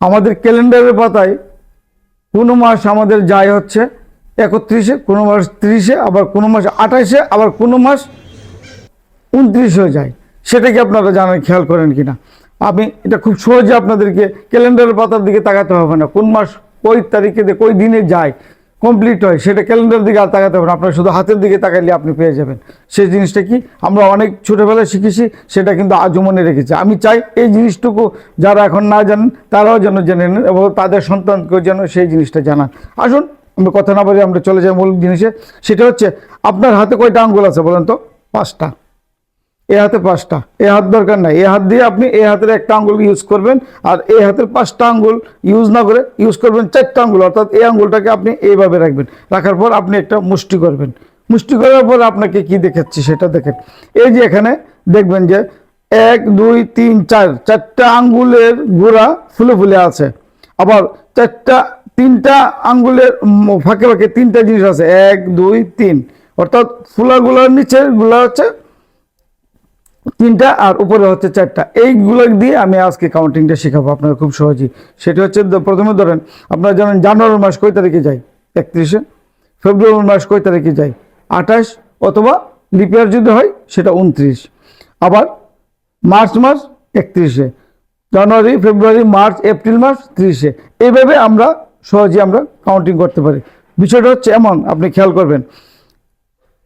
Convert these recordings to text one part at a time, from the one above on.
আমাদের ক্যালেন্ডারের পাতায় কোনো মাস আমাদের যায় হচ্ছে একত্রিশে, কোনো মাস তিরিশে, আবার কোনো মাস আঠাশে, আবার কোনো মাস উনত্রিশে যায়। সেটা কি আপনারা জানেন, খেয়াল করেন কি না আমি এটা খুব সহজে আপনাদেরকে ক্যালেন্ডারের পাতার দিকে তাকাতে হবে না। কোন মাস কই তারিখে, কই দিনে যায়? কমপ্লিট হয়, সেটা ক্যালেন্ডার দিকে আর তাকাতে হবে আপনার শুধু হাতের দিকে তাকাইলে আপনি পেয়ে যাবেন। সেই জিনিসটা কি? আমরা অনেক ছোটোবেলায় শিখেছি, সেটা কিন্তু আজও মনে রেখেছি। আমি চাই এই জিনিসটুকু যারা এখন না জানেন, তারাও যেন জেনে নেন এবং তাদের সন্তানকেও যেন সেই জিনিসটা জানান। আসুন আমি কথা না বলে আমরা চলে যাই মূল জিনিসে। সেটা হচ্ছে, আপনার হাতে কয়টা আঙ্গুল আছে বলেন তো? পাঁচটা। এ হাতে পাঁচটা, এ হাত দরকার নাই। এ হাত দিয়ে আপনি এ হাতের একটা আঙ্গুল ইউজ করবেন আর এ হাতের পাঁচটা আঙ্গুল ইউজ না করে ইউজ করবেন চারটা আঙ্গুল। অর্থাৎ এই আঙ্গুলটাকে আপনি এইভাবে রাখবেন। রাখার পর আপনি একটা মুষ্টি করবেন। মুষ্টি করার পর আপনাকে কি দেখাচ্ছি সেটা দেখেন। এই যে এখানে দেখবেন যে এক, দুই, তিন, চার, চারটা আঙ্গুলের গোড়া ফুলে ফুলে আছে। আবার চারটা, তিনটা আঙ্গুলের ফাঁকে ফাঁকে তিনটা জিনিস আছে। এক, দুই, তিন। অর্থাৎ ফুলাগুলোর নিচেরগুলা হচ্ছে তিনটা আর উপরে হচ্ছে চারটা। এইগুলো দিয়ে আমি আজকে কাউন্টিংটা শেখাবো আপনারা খুব সহজেই। সেটা হচ্ছে প্রথমে ধরেন, আপনারা জানেন জানুয়ারি মাস কয় তারিখে যায়? একত্রিশে। ফেব্রুয়ারি মাস কয় তারিখে যায়? আঠাশ অথবা লিপিয়ার যদি হয়, সেটা উনত্রিশ আবার মার্চ মাস একত্রিশে। জানুয়ারি, ফেব্রুয়ারি, মার্চ, এপ্রিল মাস ত্রিশে। এইভাবে আমরা সহজে আমরা কাউন্টিং করতে পারি। বিষয়টা হচ্ছে এমন, আপনি খেয়াল করবেন।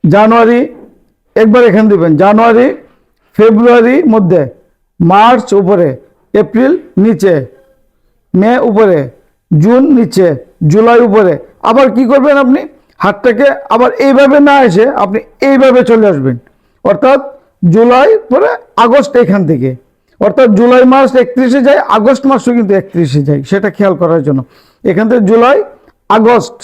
জানুয়ারি, একবার এখানে দেবেন, জানুয়ারি ফেব্রুয়ারি মধ্যে, মার্চ উপরে, এপ্রিল নিচে, মে উপরে, জুন নিচে, জুলাই উপরে। আবার কি করবেন আপনি? হাতটাকে আবার এইভাবে না এসে আপনি এইভাবে চলে আসবেন। অর্থাৎ জুলাই পরে আগস্ট এখান থেকে। অর্থাৎ জুলাই মাস একত্রিশে যায়, আগস্ট মাসও কিন্তু একত্রিশে যায়, সেটা খেয়াল করার জন্য। এখান থেকে জুলাই, আগস্ট।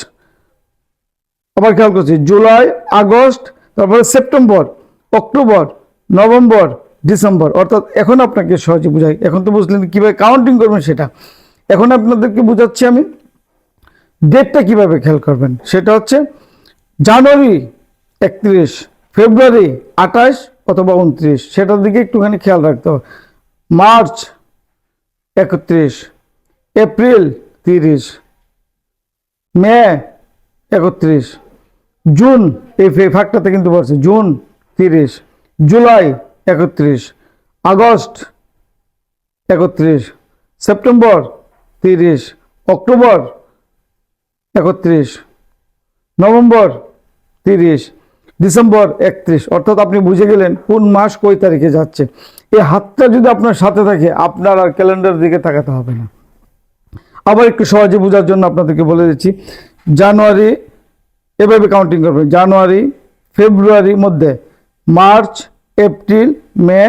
আবার খেয়াল করছি, জুলাই, আগস্ট, তারপরে সেপ্টেম্বর, অক্টোবর নভেম্বর, ডিসেম্বর, অর্থাৎ এখন আপনাকে সহজে বুঝাই, এখন তো বুঝলেন কীভাবে কাউন্টিং করবেন সেটা। এখন আপনাদেরকে বুঝাচ্ছি আমি ডেটটা কীভাবে খেয়াল করবেন, সেটা হচ্ছে জানুয়ারি একত্রিশ, ফেব্রুয়ারি আঠাশ অথবা উনত্রিশ, সেটার দিকে একটুখানি খেয়াল রাখতে হবে। মার্চ একত্রিশ, এপ্রিল তিরিশ, মে একত্রিশ, জুন, এই ফাঁকটাতে কিন্তু পড়ছে জুন তিরিশ জুলাই একত্রিশ, আগস্ট একত্রিশ, সেপ্টেম্বর তিরিশ, অক্টোবর একত্রিশ, নভেম্বর তিরিশ, ডিসেম্বর একত্রিশ। অর্থাৎ আপনি বুঝে গেলেন কোন মাস কই তারিখে যাচ্ছে। এই হাতটা যদি আপনার সাথে থাকে, আপনার আর ক্যালেন্ডার দিকে তাকাতে হবে না। আবার একটু সহজে বোঝার জন্য আপনাদেরকে বলে দিচ্ছি, জানুয়ারি, এভাবে কাউন্টিং করবেন, জানুয়ারি ফেব্রুয়ারি মধ্যে March, April, May,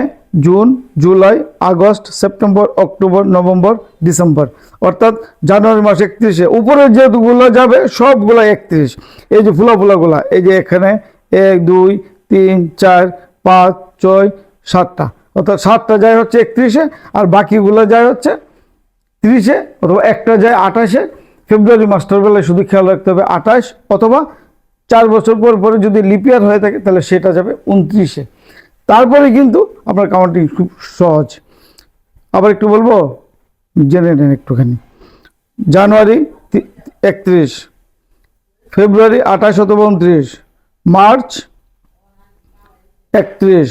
June, July, August, September, October, November, December. অর্থাৎ জানুয়ারি মাস একত্রিশে। উপরে যেগুলো যাবে, সবগুলো একত্রিশ। এই যে ফুলা ফুলাগুলা এই যে এখানে এক, দুই, তিন, চার, পাঁচ, ছয়, সাতটা। অর্থাৎ সাতটা যায় হচ্ছে একত্রিশে, আর বাকিগুলো যায় হচ্ছে তিরিশে, অথবা একটা যায় আঠাশে। ফেব্রুয়ারি মাস্টার বেলায় শুধু খেয়াল রাখতে হবে আঠাশ, অথবা চার বছর পর পরে যদি লিপিয়ার হয়ে থাকে, তাহলে সেটা যাবে উনত্রিশে। তারপরে কিন্তু আপনার কাউন্টিং খুব সহজ। আবার একটু বলব, জেনে নেন একটুখানি। জানুয়ারি একত্রিশ, ফেব্রুয়ারি আঠাশ অথবা উনত্রিশ, মার্চ একত্রিশ,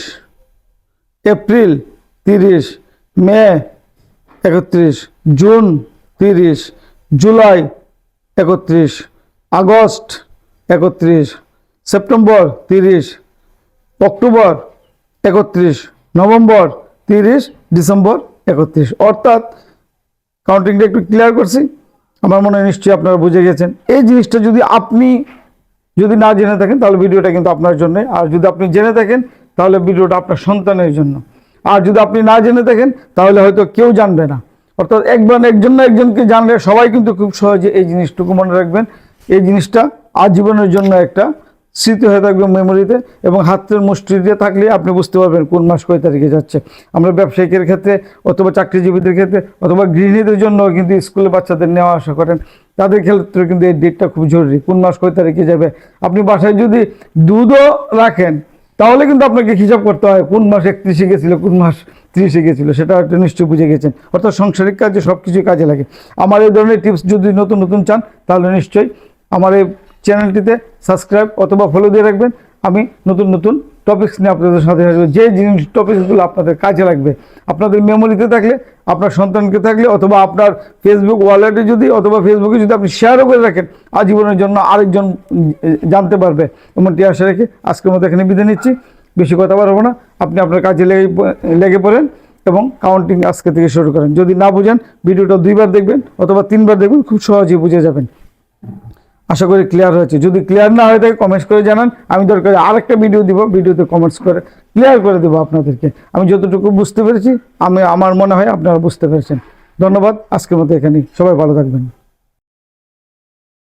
এপ্রিল তিরিশ, মে একত্রিশ, জুন তিরিশ, জুলাই একত্রিশ, আগস্ট একত্রিশ, সেপ্টেম্বর তিরিশ, অক্টোবর একত্রিশ, নভেম্বর তিরিশ, ডিসেম্বর একত্রিশ। অর্থাৎ কাউন্টিংটা একটু ক্লিয়ার করছি। আমার মনে হয় নিশ্চয়ই আপনারা বুঝে গেছেন। এই জিনিসটা যদি আপনি যদি না জেনে থাকেন, তাহলে ভিডিওটা কিন্তু আপনার জন্য। আর যদি আপনি জেনে থাকেন, তাহলে ভিডিওটা আপনার সন্তানের জন্য। আর যদি আপনি না জেনে থাকেন, তাহলে হয়তো কেউ জানবে না। অর্থাৎ একবার একজন না একজনকে জানলে সবাই কিন্তু খুব সহজে এই জিনিসটুকু মনে রাখবেন। এই জিনিসটা আজীবনের জন্য একটা স্মৃতি হয়ে থাকবে মেমোরিতে এবং হাতের মুষ্টি দিয়ে থাকলে আপনি বুঝতে পারবেন কোন মাস কয় তারিখে যাচ্ছে। আমরা ব্যবসায়িকের ক্ষেত্রে অথবা চাকরিজীবীদের ক্ষেত্রে অথবা গৃহিণীদের জন্য কিন্তু স্কুলে বাচ্চাদের নেওয়া আসা করেন। তাদের ক্ষেত্রে কিন্তু এই ডেটটা খুব জরুরি, কোন মাস কয় তারিখে যাবে। আপনি বাসায় যদি দুধও রাখেন, তাহলে কিন্তু আপনাকে হিসাব করতে হয় কোন মাস একত্রিশে গেছিল, কোন মাস এসে গেছিল, সেটা একটা নিশ্চয় বুঝে গেছেন। অর্থাৎ সাংসারিক কাজে সব কিছুই কাজে লাগে। আমার এই ধরনের টিপস যদি নতুন নতুন চান, তাহলে নিশ্চয়ই আমার এই চ্যানেলটিতে সাবস্ক্রাইব অথবা ফলো দিয়ে রাখবেন। আমি নতুন নতুন টপিক্স নিয়ে আপনাদের সাথে আসব। যে জিনিস টপিকসগুলো আপনাদের কাজে লাগবে, আপনাদের মেমোরিতে থাকলে, আপনার সন্তানকে থাকলে, অথবা আপনার ফেসবুক ওয়ালেটে যদি, অথবা ফেসবুকে যদি আপনি শেয়ারও করে রাখেন, আজীবনের জন্য আরেকজন জানতে পারবে। এমনটি আশা রেখে আজকের মতো এখানে বিদায় নিচ্ছি। বেশি কথা বাড়াবো না। আপনি আপনার কাজে লেগে লেগে পড়েন এবং কাউন্টিং আজকে থেকে শুরু করেন। যদি না বুঝেন, ভিডিওটা দুইবার দেখবেন অথবা তিনবার দেখবেন, খুব সহজেই বুঝে যাবেন। আশা করি ক্লিয়ার হয়েছে। যদি ক্লিয়ার না হয়ে থাকে কমেন্টস করে জানান। আমি দরকার আরেকটা ভিডিও দিব ভিডিওতে কমেন্টস করে ক্লিয়ার করে দেবো আপনাদেরকে। আমি যতটুকু বুঝতে পেরেছি, আমি, আমার মনে হয় আপনারা বুঝতে পেরেছেন। ধন্যবাদ, আজকের মতো এখানেই। সবাই ভালো থাকবেন।